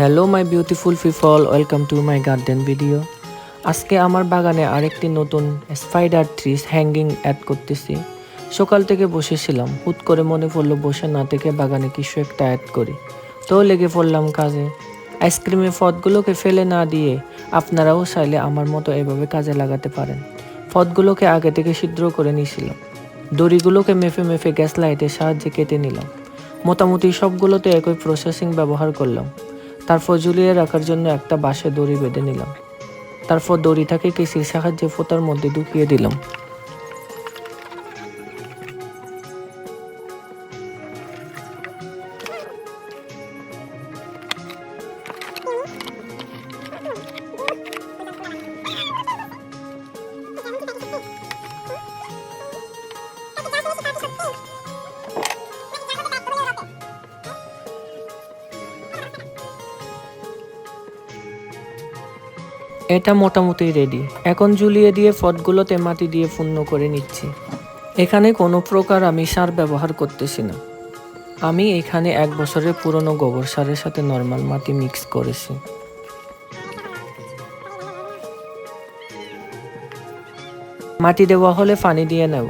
Hello my beautiful people welcome to my garden video আজকে আমার বাগানে আরেকটি নতুন স্পাইডার ট্রিস হ্যাঙ্গিং অ্যাড করতেছি। সকাল থেকে বসেছিলাম। হুট করে মনে পড়ল বসে না থেকে বাগানে কিছু একটা অ্যাড করি। তো লেগে পড়লাম কাজে। আইসক্রিমের ফদগুলোকে ফেলে না দিয়ে আপনারাও চাইলে আমার মতো এভাবে কাজে লাগাতে পারেন। ফদগুলোকে আগে থেকে ছিদ্র করে নিয়েছিলাম। দড়িগুলোকে মেফে মেফে গ্যাস লাইটের সাহায্যে কেটে নিলাম। মোটামুটি সবগুলোতে একই প্রসেসিং ব্যবহার করলাম। তারপর ঝুলিয়ে রাখার জন্য একটা বাঁশে দড়ি বেঁধে নিলাম। তারপর দড়িটাকে কেসির সাহায্যে ফোতার মধ্যে ঢুকিয়ে দিলাম। এটা মোটামুটি রেডি এখন ঝুলিয়ে দিয়ে ফটগুলোতে মাটি দিয়ে পূর্ণ করে নিচ্ছি। এখানে কোনো প্রকার আমি সার ব্যবহার করতেছি না। আমি এখানে এক বছরের পুরনো গোবর সারের সাথে নর্মাল মাটি মিক্স করেছি। মাটি দেওয়া হলে পানি দিয়ে নেব।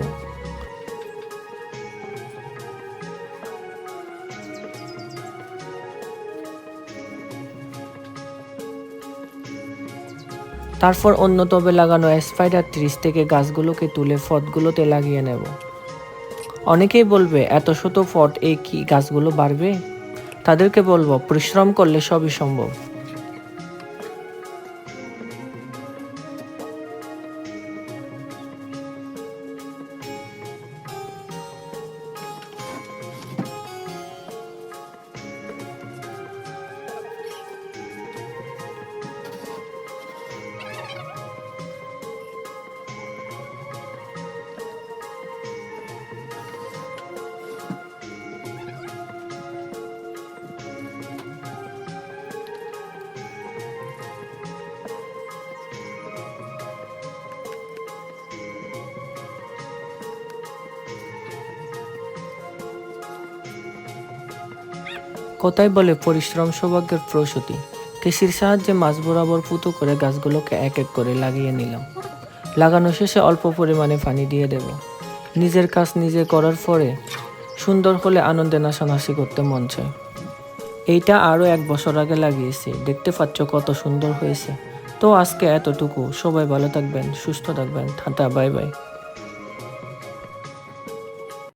তারপর অন্য তবে লাগানো স্পাইডার ত্রিশ থেকে গাছগুলোকে তুলে ফটগুলোতে লাগিয়ে নেব। অনেকেই বলবে, এত শত ফট এ কি গাছগুলো বাড়বে? তাদেরকে বলব, পরিশ্রম করলে সবই সম্ভব। কোথায় বলে পরিশ্রম সৌভাগ্যের প্রসূতি। কৃষির সাহায্যে মাছ বরাবর পুতো করে গাছগুলোকে এক এক করে লাগিয়ে নিলাম। লাগানো শেষে অল্প পরিমাণে পানি দিয়ে দেব। নিজের কাজ নিজে করার পরে সুন্দর হলে আনন্দে নাশানাশি করতে মন চায়। এইটা আরও এক বছর আগে লাগিয়েছি। দেখতে পাচ্ছ কত সুন্দর হয়েছে। তো আজকে এতটুকু। সবাই ভালো থাকবেন, সুস্থ থাকবেন। Tata, bye bye.